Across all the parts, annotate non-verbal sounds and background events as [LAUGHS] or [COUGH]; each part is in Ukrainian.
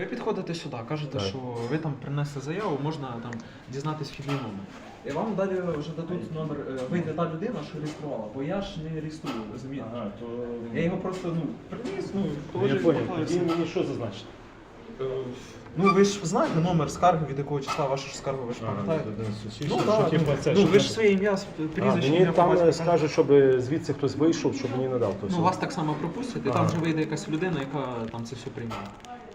Ви підходите сюди, кажете, Так. що ви там принесли заяву, можна там дізнатись вхідний номер. І вам далі вже дадуть номер, е, вийде та людина, що реєструвала, бо я ж не реєструю, розумієте? Ага, то... Я його просто ну, приніс, ну, Я положив, понял. Тоді мені що зазначити? Е, Ну ви ж знаєте номер скарги, від якого числа вашу ж скаргу ви ж пам'ятаєте? Ну, так, типу, ну, ну ви ж своє ім'я, с- прізвище, мені ім'я, там по е, батькові скажуть, щоб звідси хтось вийшов, щоб мені надав. То Ну все. вас так само пропустять, і Ага. там вже вийде якась людина, яка там це все приймає.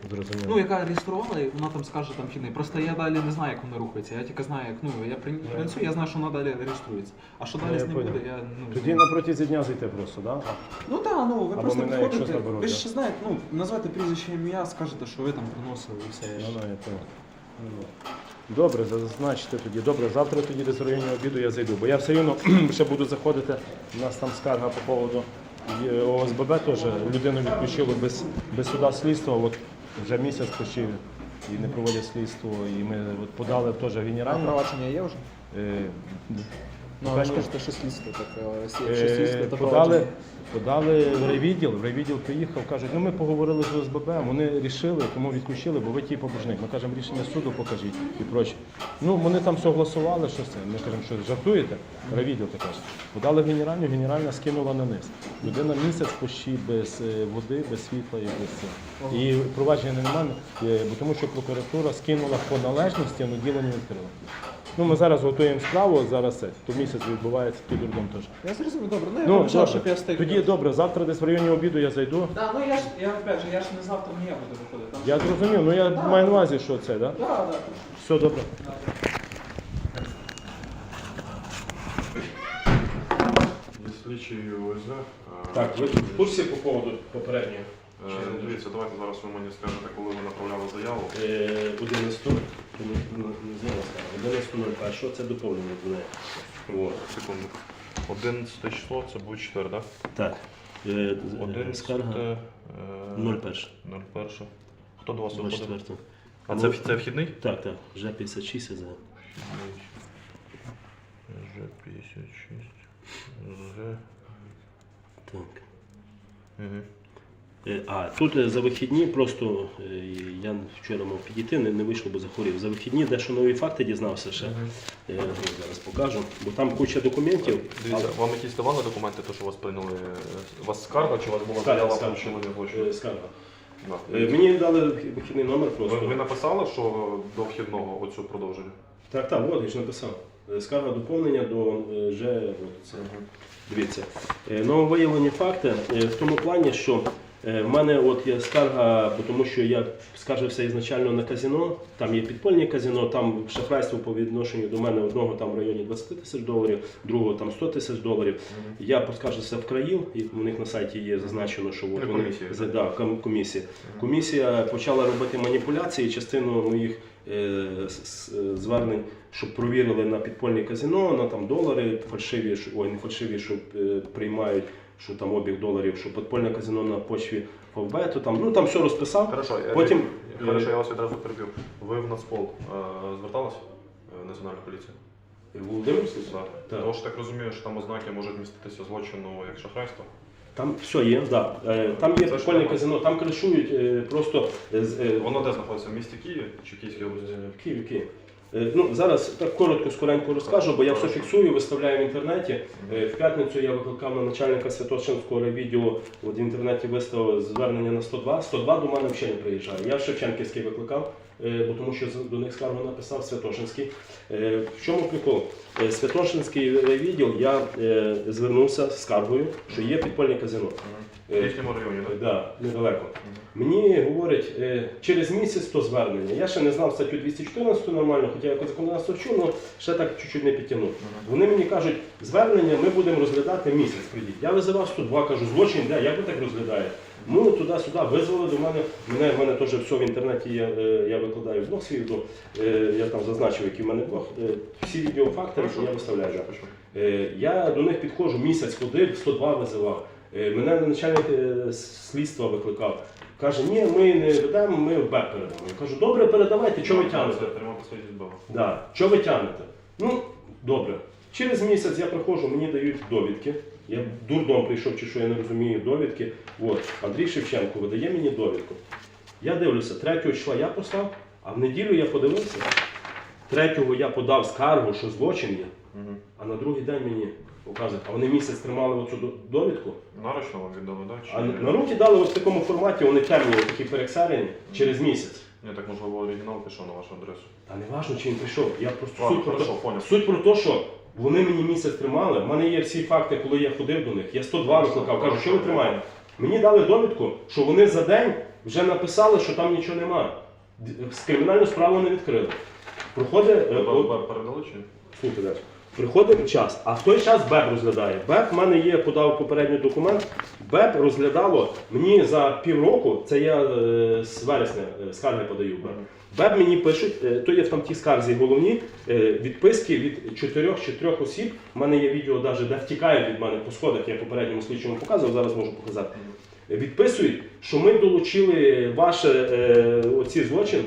Зрозуміло. Ну, яка реєструвала, і вона там скаже там фіни. Просто я далі не знаю, як вона рухається. Я тільки знаю, як ну я при- принесу, я знаю, що вона далі реєструється. А що Ну, далі я з ним понял. буде, я ну. Тоді на протязі дня зайти просто, так? Да? Ну так, ну ви Або просто мене, якщо підходите, заберуть, ви да. ж знаєте, ну назвати прізвище ім'я, скажете, що ви там приносили і все. Ну, ну, я понял. Ну, Добре, зазначте тоді. Добре, завтра тоді десь в районі обіду я зайду. Бо я все рівно [CLEARS THROAT] ще буду заходити. У нас там скарга по поводу є ОСББ теж. Людину відключили без, без суда слідства. От вже місяць почив і не проводять слідство. І ми от подали теж А генеральне. провадження є вже? Е, Ну, ви ж кажете, що слідство, так е, якщо Е, слідство, то подали, подали в райвідділ, в райвідділ приїхав, кажуть, ну ми поговорили з ОСББ, вони рішили, тому відключили, бо ви ті побожник. Ми кажемо, рішення суду покажіть і проче. Ну вони там согласували, що це. Ми кажемо, що жартуєте? Райвідділ так каже. Подали в генеральну, генеральна скинула на низ. Людина місяць пощі без е, води, без світла і без цього. І провадження немає, е, бо тому що прокуратура скинула по належності, але діло не відкрила. Ну, ми зараз готуємо справу, зараз це. То місяць відбувається під дурдом теж. Я зрозумів, добре, ну я Ну, побажав, щоб я встиг. Тоді добре, завтра десь в районі обіду я зайду. Да, ну я ж, я опять же, я ж не знав, там не я буду виходити. Там... Я зрозумів, ну я маю на увазі, що це, так? Да, да. Все добре. Слідчий ОСЗ. Е, Так, ви в курсі по поводу попереднього? Е, Дивіться, давайте зараз ви мені скажете, коли ви направляли заяву. 11, не знаю, 11.01, це доповнення до неї. От. Секунду. 11 число, це буде 4, так? Так. 11 Скарга е, 01. 01. Хто до вас виходив? 24. А це, це вхідний? Так, так, вже 56 за. Ж56. З. Так. Угу. Е, А тут е, за вихідні просто е, я вчора мав підійти, не, не вийшло, бо захворів. За вихідні дещо нові факти дізнався ще. Е, ну, Зараз покажу. Бо там куча документів. Дивіться, вам якісь давали документи, то що вас прийняли? У вас скарга чи у вас була Скарга, заява скарга. про вчинення Е, злочину? Скарга. Да. Е, Мені дали вихідний номер Ви, просто. ви написали, що до вхідного оцю продовження? Так, так, от я ж написав. Е, Скарга доповнення до е, Ж. от це. Дивіться. Е, Нововиявлені факти е, в тому плані, що е, в мене от є скарга, тому що я скаржився ізначально на казино, там є підпольне казино, там шахрайство по відношенню до мене одного там в районі 20 тисяч доларів, другого там 100 тисяч доларів. Я поскаржився в країл, і у них на сайті є зазначено, що от вони да, ком- комісія. Комісія почала робити маніпуляції, частину моїх е, звернень, щоб провірили на підпольне казино, на там долари фальшиві, ой, не фальшиві, що е, приймають, що там обіг доларів, що підпольне казино на почві ФВБ, то там, ну там все розписав. Хорошо, Потім- е, Хорошо, я вас відразу перебив. Ви в Нацпол е, звертались? Е, Національна поліція? Володимир, Так. Так. Тому що так розумію, що там ознаки можуть міститися злочину як шахрайство. там все є, да. Е, там є Це ж нормально. казино, там кришують е, просто з- е, Воно де знаходиться? В місті Києві чи Київській області? В Києві, Київ. Е, Ну, зараз так коротко, скоренько розкажу, бо я все фіксую, виставляю в інтернеті. Е, В п'ятницю я викликав на начальника Святошинського райвідділу, в інтернеті виставив звернення на 102. 102 до мене взагалі не приїжджає. Я Шевченківський викликав, е, бо тому що до них скаргу написав Святошинський. В чому прикол? Святошинський райвідділ я звернувся з скаргою, що є підпольне казино. В районі, так? Да, недалеко. Мені говорять, е, через місяць то звернення. Я ще не знав статтю 214 нормально, хоча я законодавство вчу, але ще так чуть-чуть не підтягнув. Вони мені кажуть, звернення ми будемо розглядати місяць. Прийдіть. Я визивав 102, кажу, злочин, де, як ви так розглядаєте? Ну, туди-сюди визвали до мене. Мене в мене теж все в інтернеті є, е, я викладаю блог свій, е, я там зазначив, який в мене блог. Е, Всі відеофактори я виставляю. Е, Я до них підходжу, місяць ходив, 102 визивав. Е, Мене начальник е, слідства викликав. Каже, ні, ми не ведемо, ми в БЕП передамо. Я кажу, добре, передавайте, що ви тягнете? Да. Що ви тягнете? Ну, добре. Через місяць я приходжу, мені дають довідки. Я дурдом прийшов, чи що я не розумію довідки. От, Андрій Шевченко видає мені довідку. Я дивлюся, 3 числа я послав, а в неділю я подивився. 3 я подав скаргу, що злочин є, а на другий день мені показують, а вони місяць тримали оцю довідку. Нарочно вам віддали, так? Чи... А на руки дали от в такому форматі, вони темні, такі перексерені через місяць. Ні, так можливо оригінал пішов на вашу адресу. Та не важно, чи він прийшов. Я просто Ладно, суть про, хорошо, понял. суть про те, що вони мені місяць тримали. У мене є всі факти, коли я ходив до них. Я 102 викликав. Кажу, що ви тримаєте? Мені дали довідку, що вони за день вже написали, що там нічого немає. Д- Кримінальну справу не відкрили. Проходить. е, Ви от- передали чи? Слухайте далі. Приходить час, а в той час БЕП розглядає. БЕП в мене є, подав попередній документ. БЕП розглядало мені за півроку, це я е, з вересня е, скарги подаю в БЕП. БЕП мені пишуть, е, то є в там ті скарзі головні, е, відписки від чотирьох чи трьох осіб. У мене є відео, навіть, де втікають від мене по сходах, я попередньому слідчому показував, зараз можу показати. Відписують, що ми долучили ваш е, оці злочин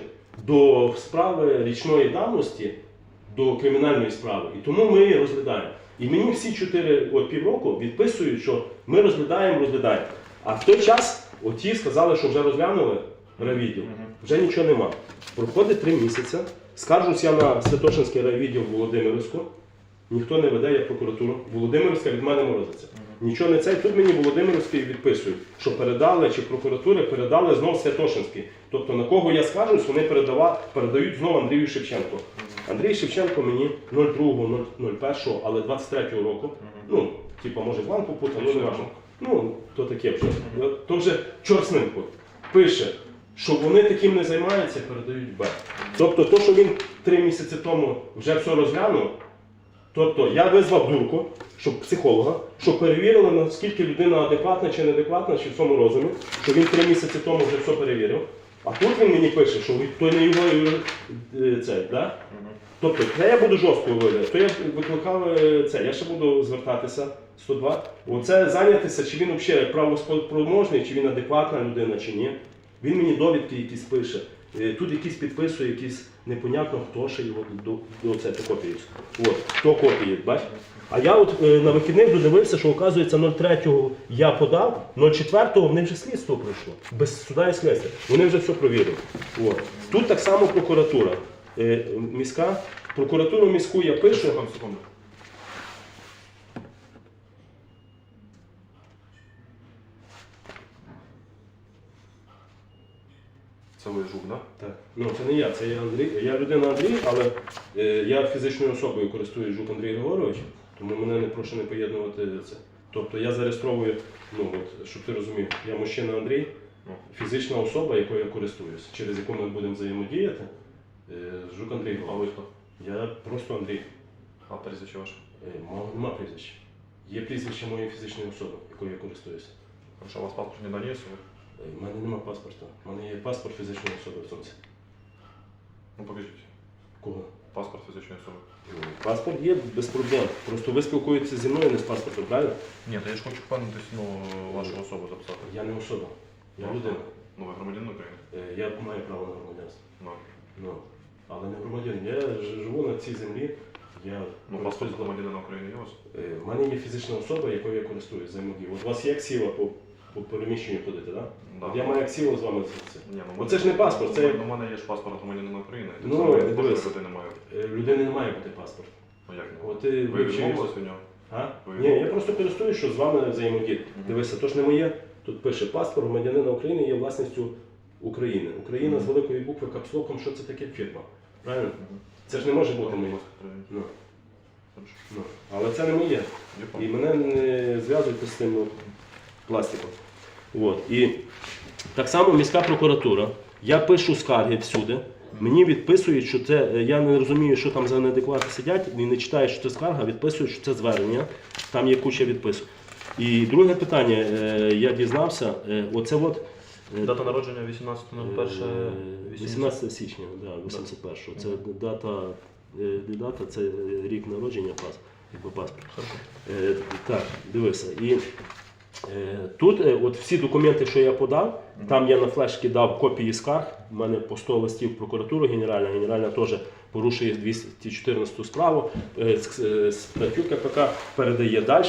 до справи річної давності до кримінальної справи. І тому ми її розглядаємо. І мені всі чотири от, півроку відписують, що ми розглядаємо, розглядаємо. А в той час оті сказали, що вже розглянули райвідділ, вже нічого нема. Проходить три місяці. Скаржусь я на Святошинський райвідділ Володимирівську. Ніхто не веде, я прокуратуру. Володимирівська від мене морозиться. Нічого не це. Тут мені Володимирівський відписують, що передали, чи прокуратури передали знов Святошинський. Тобто на кого я скаржусь, вони передава, передають знову Андрію Шевченко. Андрій Шевченко мені 02.01, але 23-го року. Ну, типа, може, план попутав, ну не важливо. Ну, то таке вже. То вже чорт з ним. Пише, що вони таким не займаються, передають Б. Тобто, то, що він три місяці тому вже все розглянув, тобто я визвав дурку, щоб психолога, щоб перевірили, наскільки людина адекватна чи неадекватна, чи в цьому розумі, що він три місяці тому вже все перевірив. А тут він мені пише, що то не його е, це, да? Тобто, це я буду жорстко виглядати, то я викликав е, це, я ще буду звертатися 102. Оце зайнятися, чи він взагалі правоспроможний, чи він адекватна людина, чи ні. Він мені довідки якісь пише. Е, Тут якісь підписує, якісь непонятно хто ще його до, це то копії. От, хто копії, бач? А я от е, на вихідних додивився, що оказується 03-го я подав, 04-го в них вже слідство пройшло. Без суда і слідства. Вони вже все провірили. От. Тут так само прокуратура. Е, міська. Прокуратуру міську я пишу. Секунду, секунду. Це ви жук, так? Так. Ну, це не я, це я Андрій. Я людина Андрій, але е, я фізичною особою користуюсь Жук Андрій Григорович, тому мене не прошу не поєднувати це. Тобто я зареєстровую, ну от, щоб ти розумів, я мужчина Андрій, Ну. фізична особа, якою я користуюсь, через яку ми будемо взаємодіяти. Е, Жук Андрій А Григорович. ви хто? Я просто Андрій. А прізвище ваше? Е, мого нема прізвища. Є прізвище моєї фізичної особи, якою я користуюся. Хорошо, у вас паспорт не донес? ви? Е, У мене нема паспорта. У мене є паспорт фізичної особи в сумці. Ну покажіть. Кого? Паспорт фізичної особи. Ну, Паспорт є без проблем. Просто ви спілкуєтеся зі мною не з паспортом, правильно? Ні, то я ж хочу впевнитись, ну, вашу особу записати. Я не особа, я Ну, людина. Ну, ви громадянин України? Е, Я маю право на громадянство. Ну, Ну, але не громадянин. Я ж- живу на цій землі. Я ну паспорт користуюсь- громадянина України є у вас? Е, В мене є фізична особа, якою я користуюсь взаємодію. От у вас є ксіва по, по переміщенню ходити, так? Да. От я маю ксіву з вами це. Ні, ну, Оце ж не паспорт, це Ну, У мене є ж паспорт громадянина України. Ну, це дивись. людини маю. Е, Людини не має бути паспорт. Ну як не? От ти Ви вивчив- відмовились від нього? А? Ви- Ні, я просто користуюсь, що з вами взаємодіяти. Мгм. Дивися, то ж не моє. Тут пише паспорт громадянина України є власністю України. Україна з Мгм. великої букви капслоком, що це таке фірма? Правильно? Мгм. Це ж не може бути моє. Ну, Хорошо. ну. Але це не моє. І мене не зв'язуйте з тим от пластиком. От. І так само міська прокуратура. Я пишу скарги всюди. Мені відписують, що це. е, Я не розумію, що там за неадеквати сидять, і не читаю, що це скарга, відписують, що це звернення. Там є куча відписок. І друге питання, е, я дізнався, е, оце от. Дата народження 18.01. Е, 18 січня, да, 81-го. Це дата, не дата, це рік народження пас, паспорт. Так, дивися. І тут е, от всі документи, що я подав, там я на флешки дав копії скарг. У мене по 100 листів в прокуратуру генеральна. Генеральна теж порушує 214 справу. Е, е, Статтю КПК передає далі,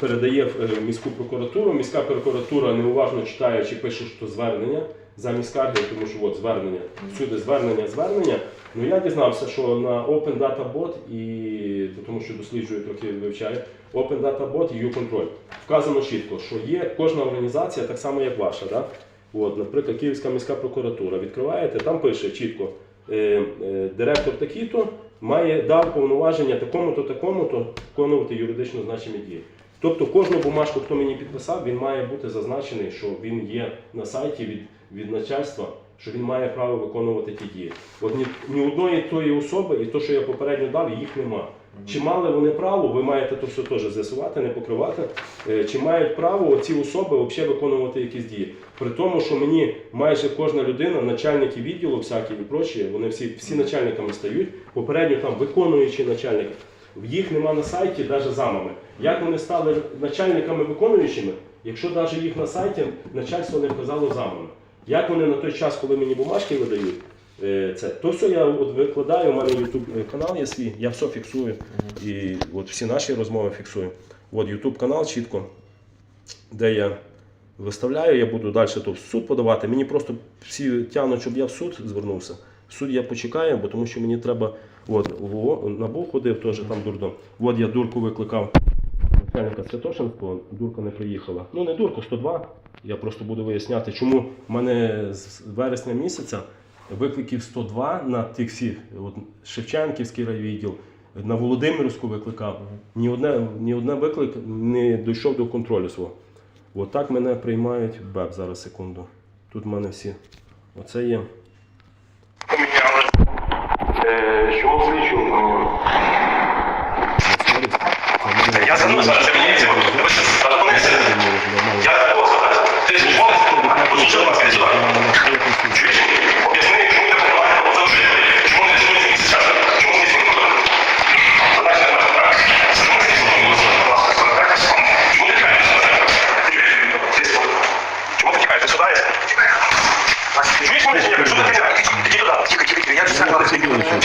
передає в е, міську прокуратуру. Міська прокуратура неуважно читаючи, пише, що звернення. замість скарги, тому що от звернення, всюди звернення, звернення. Ну я дізнався, що на Open Data Bot і тому що досліджую трохи вивчаю, Open Data Bot і U-Control. Вказано чітко, що є кожна організація, так само як ваша. Да? От, наприклад, Київська міська прокуратура. Відкриваєте, там пише чітко, е, е, директор такий-то має дав повноваження такому-то, такому-то виконувати юридично значимі дії. Тобто кожну бумажку, хто мені підписав, він має бути зазначений, що він є на сайті від, від начальства, що він має право виконувати ті дії. От ні, ні одної тої особи, і то, що я попередньо дав, їх нема. Чи мали вони право, ви маєте то все теж з'ясувати, не покривати. е, Чи мають право ці особи взагалі виконувати якісь дії? При тому, що мені майже кожна людина, начальники відділу, всякі і прочі, вони всі, всі начальниками стають, попередньо там виконуючі начальники. Їх нема на сайті, навіть замами. Як вони стали начальниками виконуючими, якщо навіть їх на сайті начальство не вказало замами? Як вони на той час, коли мені бумажки видають, е, це то все я от викладаю. У мене YouTube канал є свій, я все фіксую. І от всі наші розмови фіксую. От YouTube канал чітко, де я виставляю, я буду далі то в суд подавати. Мені просто всі тягнуть, щоб я в суд звернувся. В суд я почекаю, бо тому що мені треба. От НАБУ ходив, теж там дурдом. От я дурку викликав начальника Святошинського, дурка не приїхала. Ну не дурку, 102. Я просто буду виясняти, чому в мене з вересня місяця викликів 102 на тих всіх, от Шевченківський райвідділ, на Володимирську викликав. Ні одне, ні одне виклик не дійшов до контролю свого. От так мене приймають БЕП зараз секунду. Тут в мене всі. Оце є. Я за мною зараз мені це телефонується. Я от зараз. Ти службовець? Послухай, будь ласка, сюди. Чуєш? Об'ясни, чому ти помагаєш продовжити? Чому не існує місяць часу? Чому не існує контроль? Задача не можна так. Чому не існує місяць? Чому ти тікаєш? Чому ти тікаєш? Ти сюди? Чуєш мене чи ні? Чому ти Я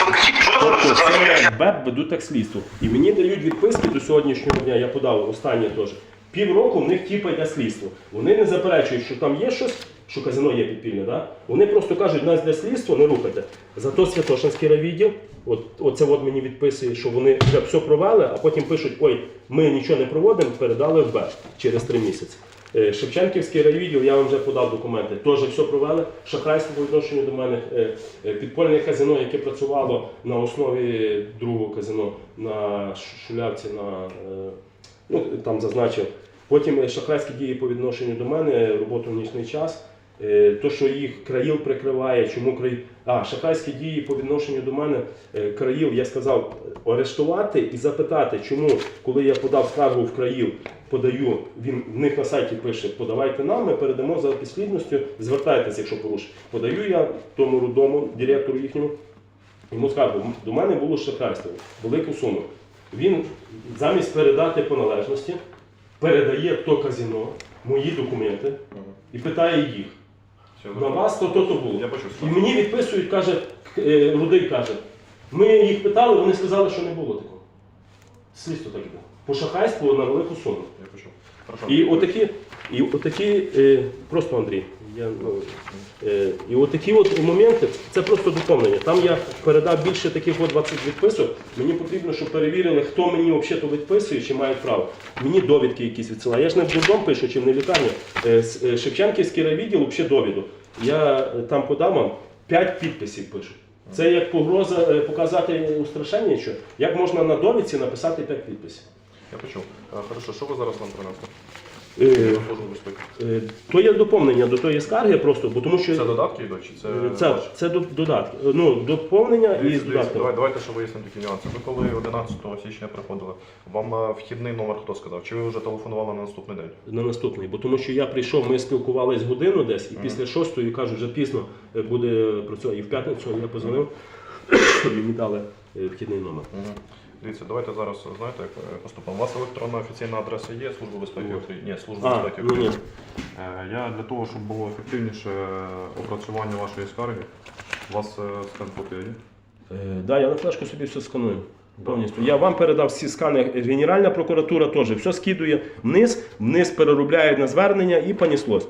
кричите? Тобто це БЕП веду так слідство. І мені дають відписки до сьогоднішнього дня, я подав останнє теж. Півроку в них типа йде слідство. Вони не заперечують, що там є щось, що казино є підпільне. Да? Вони просто кажуть, нас для слідство не рухайте. Зато Святошинський райвідділ, от, оце от мені відписує, що вони вже все провели, а потім пишуть, ой, ми нічого не проводимо, передали в БЕП через три місяці. Е, Шевченківський райвідділ, я вам вже подав документи, теж все провели. Шахрайство по відношенню до мене. Е, е, Підпольне казино, яке працювало на основі другого казино на Шулявці, на, ну, там зазначив. Потім шахрайські дії по відношенню до мене, роботу в нічний час. То, що їх країл прикриває, чому країл. А, шахрайські дії по відношенню до мене, країл, я сказав, арештувати і запитати, чому, коли я подав скаргу в країл, подаю, він в них на сайті пише, подавайте нам, ми передамо за підслідністю, звертайтеся, якщо порушить. Подаю я тому рудому, директору їхньому, йому скаргу. До мене було шахрайство, велику суму. Він замість передати по належності, передає то казино, мої документи і питає їх. На вас то то то було. Я почув. І мені відписують, каже, е, Рудий каже, ми їх питали, вони сказали, що не було такого. Слідство так іде. По шахрайству на велику суму. Я почув. Хорошо. І отакі, і отакі е, просто Андрій. Я, ну, е, і отакі от моменти, це просто доповнення. Там я передав більше таких от 20 відписок. Мені потрібно, щоб перевірили, хто мені взагалі то відписує, чи мають право. Мені довідки якісь відсилає. Я ж не в дурдом пишу, чи в не лікарня. Е, с- е, Шевченківський райвідділ взагалі довіду. Я е, там подав вам 5 підписів пишу. Це як погроза е, показати устрашення, що як можна на довідці написати 5 підписів. Я почув. Хорошо, що ви зараз нам принесли? Е, На службу безпеки. Е, То є доповнення до тої скарги просто, бо тому що Це додатки йдуть, чи це е, це, ваші? це до- додатки. Е, Ну, доповнення і з Дивіться, дивіться, додатками. давай, давайте ще вияснимо такі нюанси. Ви коли 11 січня приходили, вам е, вхідний номер хто сказав? Чи ви вже телефонували на наступний день? На наступний, бо тому що я прийшов, ми спілкувалися годину десь, і Мгм. після шостої кажуть, вже пізно е, буде працювати. І в п'ятницю я позвонив, [COUGHS] мені дали е, вхідний номер. Угу. Дивіться, давайте зараз знаєте, як е, поступимо. У вас електронна офіційна адреса є Служба безпеки. України? Ні, Служба А, безпеки. України. Е, Я для того, щоб було ефективніше опрацювання вашої скарги, у вас е, скан копія є? Е, Да, я на флешку собі все сканую. Повністю. Я вам передав всі скани. Генеральна прокуратура теж все скидує вниз, вниз переробляє на звернення і понеслось.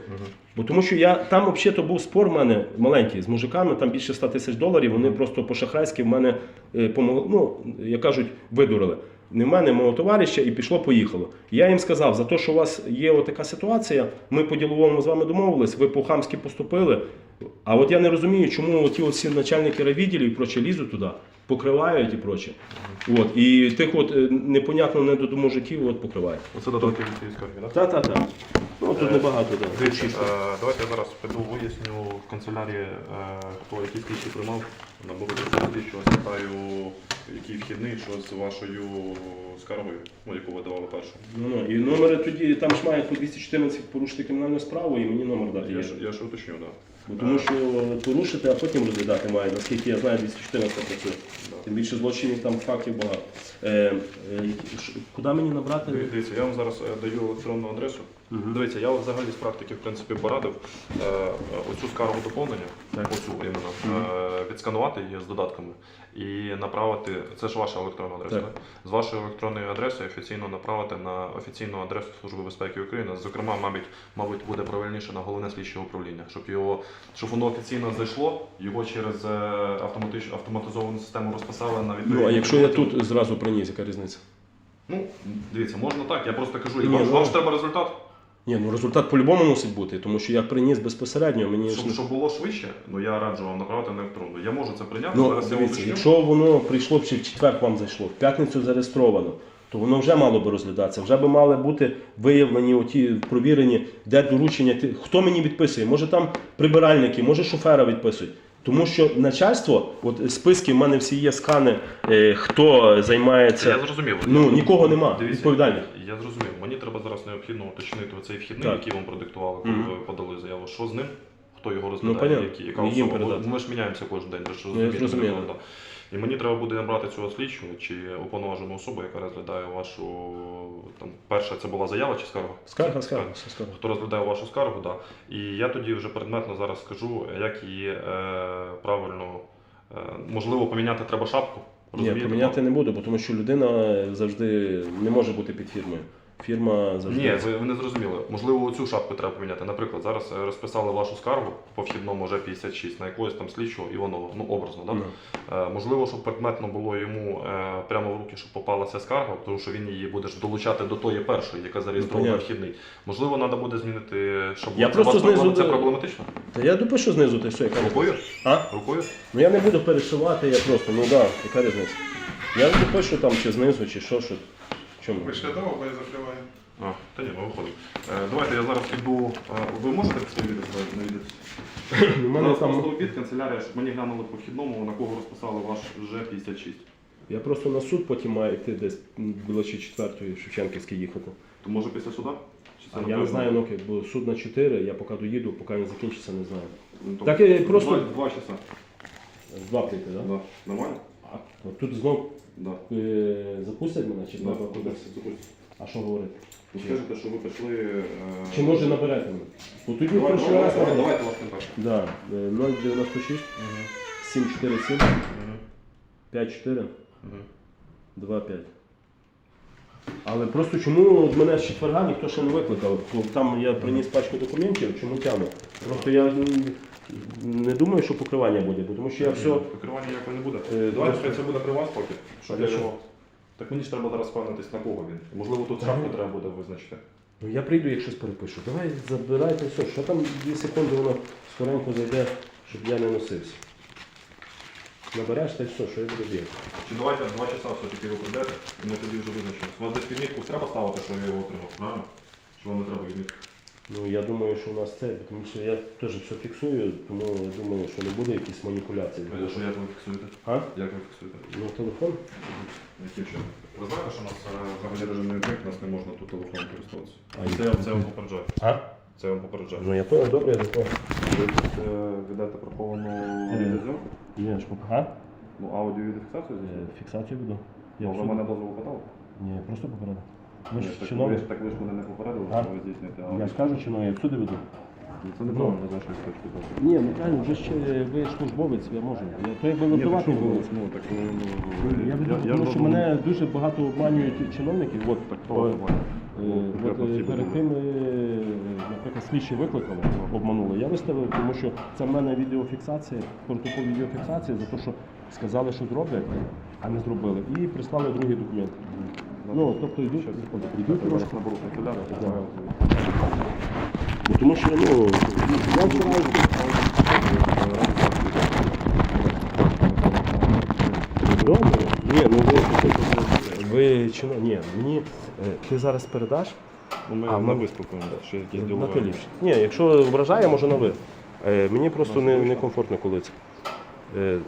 Бо тому що я там взагалі був спор в мене маленький з мужиками, там більше 100 тисяч доларів. Вони просто по-шахрайськи в мене е, ну, як кажуть, видурили. Не в мене, мого товариша, і пішло, поїхало. Я їм сказав, за те, що у вас є отака ситуація, ми по-діловому з вами домовились, ви по-хамськи поступили. А от я не розумію, чому ті всі начальники райвідділів і проче лізуть туди, покривають і проче. От, і тих от е, непонятно не до мужиків от покривають. Оце додатки від цієї скарги, так? Та-та-та. Ну тут небагато, так. Дивіться, е, давайте я зараз піду виясню в канцелярії, е, хто які слідчі приймав. Наберу слідчого, спитаю, який вхідний, що з вашою скаргою, ну, яку ви давали першу. Ну, ну, і номери тоді, там ж має по 214 порушити кримінальну справу і мені номер дати. Я ж, я ж уточню, так. Бо тому що порушити, а потім розглядати має, наскільки я знаю, 214 працює. Тим більше злочинів там фактів багато. Е, е, ш- куди мені набрати? Дивіться, я вам зараз е, даю електронну адресу. Мгм. Дивіться, я взагалі з практики в принципі порадив е, оцю скаргу доповнення, оцю іменно, е, відсканувати її з додатками і направити. Це ж ваша електронна адреса. Так. так? З вашою електронною адресою офіційно направити на офіційну адресу Служби безпеки України. Зокрема, мабуть, мабуть, буде правильніше на головне слідче управління, щоб його щоб воно офіційно зайшло, його через е, автоматич, автоматизовану систему розписали на відповідні. Ну, а якщо я тут зразу приніс, яка різниця? Ну, дивіться, можна так. Я просто кажу, Ні, вам, ну- вам ж треба результат. Ні, ну результат по-любому мусить бути, тому що я приніс безпосередньо, мені ж Щоб, не- щоб було швидше, ну я раджу вам направити на електронну. Я можу це прийняти, Ну, зараз я дивіться, уточню. якщо воно прийшло б ще в четвер вам зайшло, в п'ятницю зареєстровано, то воно вже мало би розглядатися, вже би мали бути виявлені оті провірені, де доручення, ти- хто мені відписує, може там прибиральники, може шофера відписують. Тому що начальство, от списки в мене всі є скани, е, хто займається. Я зрозумів. Ну, нікого нема, Дивіться, відповідальних. Я зрозумів. Мені треба зараз необхідно уточнити цей вхідний, Так. який вам продиктували, коли Мгм. ви подали заяву. Що з ним? Хто його Ну, розглядає, понятно. які, яка Їм особа. передати. Ми ж міняємося кожен день, ви ж Ну, розумієте, зрозумів. да. І мені треба буде набрати цього слідчого чи уповноважену особу, яка розглядає вашу там перша це була заява чи скарга? Скарга, скарга, скарга. хто розглядає вашу скаргу, да. і я тоді вже предметно зараз скажу, як її е, правильно, е, можливо, поміняти треба шапку. Ні, поміняти не буду, бо тому що людина завжди не може бути під фірмою. Фірма завжди. Ні, ви, ви не зрозуміли. Можливо, цю шапку треба поміняти. Наприклад, зараз е, розписали вашу скаргу по вхідному вже 56 на якогось там слідчого Іванова, ну образно, да? Ну. Е, можливо, щоб предметно було йому е, прямо в руки, щоб попала ця скарга, тому що він її буде ж долучати до тої першої, яка зареєстрована Ну, понятно. вхідний. Можливо, треба буде змінити шаблон. Я Це просто вас проблема- знизу це до- проблематично? Та я допишу знизу, й все, яка Рукою? різниця. А? Рукою? Ну я не буду перешивати, я просто, ну да, яка різниця. Я допишу там чи знизу, чи що, що. Чому? Ви ж готові, бо я закриваю. А, та ні, ми виходимо. Е, давайте я зараз піду. е, ви можете свій відео на? [LAUGHS] У мене Зараз там, просто обід, канцелярія, щоб мені глянули по вхідному, на кого розписали ваш Ж56. я просто на суд потім маю йти десь м, чи четвертої Шевченківській їхати. То може після суда? Чи це А я напевно? не знаю, ну окей, бо суд на 4, я поки доїду, поки він закінчиться, не знаю. Ну, то Так і просто- Два, два часа. Два прийти, так? Да? Да. Нормально? От тут знов Да. е, запустять мене, чи треба кудись? А що говорити? Ви скажете, що ви пішли... е, Чи може наберете мене? Бо тоді Давай, прошлий давай, раз давай, давайте вас контакт. Да, е, 096 747 54 25. Але просто чому от мене з четверга ніхто ще не викликав? Бо Там я приніс пачку документів, чому тягну? Просто я м, не думаю, що покривання буде, бо тому що я все. Покривання ніякого не буде. Е, Давайте хай це буде при вас поки. Щоб я для його... Так мені ж треба зараз впевнитись, на кого він. Можливо, тут шапку треба буде визначити. Ну я прийду, як щось перепишу. Давай забирайте все. Що там дві секунди воно скоренько зайде, щоб я не носився. Набереш та й все, що я буду бігати. Чи давайте два часа все-таки ви прийдете, і ми тоді вже визначимо. У вас десь відмітку треба ставити, що я його отримав, правильно? Чи вам не треба відмітку? Ну я думаю, що у нас це, тому що я теж все фіксую, тому я думаю, що не буде якісь маніпуляції. Ви що як ви фіксуєте? А? Як ви фіксуєте? Ну телефон? Яким чином? Ви знаєте, що у нас е, взагалі режимний об'єкт, у нас не можна тут телефоном користуватися. А, Це, я- це вам попереджаю. А? Це вам попереджаю. Ну я понял, добре, я такого. Ви тут е, ведете приховану Е. відеозйомку? Ні, ж а? Ну, аудіо відеофіксацію Е. Фіксацію веду. Я ви мене дозволу питали? Ні, просто попередив. Ви ж ж- так ви ж мене не попередили, що ви здійснюєте Я аудіо. ж кажу, чиновник, я всюди веду. Ну, Це неправильно з вашої точки зору. Ні, ну правильно, вже ще ви ж службовець, я можу. Я, то якби ви Ні, так приватний що ви, були. ну, так ви, ну, Я веду, тому що мене дуже багато обманюють чиновників. От, Так, о, давай, давай. е, Ну, от, конкретно е, перед тим е, наприклад, слідчі викликали, обманули. Я виставив, тому що це в мене відеофіксація, протокол відеофіксації за те, що сказали, що зроблять, а не зробили. І прислали другий документ. Ну, тобто йдуть, йдуть трошки. Ну, тому що, ну, я вчора Добре. Ні, ну ви, ви чи ні, мені е, ти зараз передаш. Ну, ми А, на ну, ви спілкуємося, що якісь На ділові. Ні, якщо ображає, може на ви. Е, мені просто не, некомфортно, коли це. Е?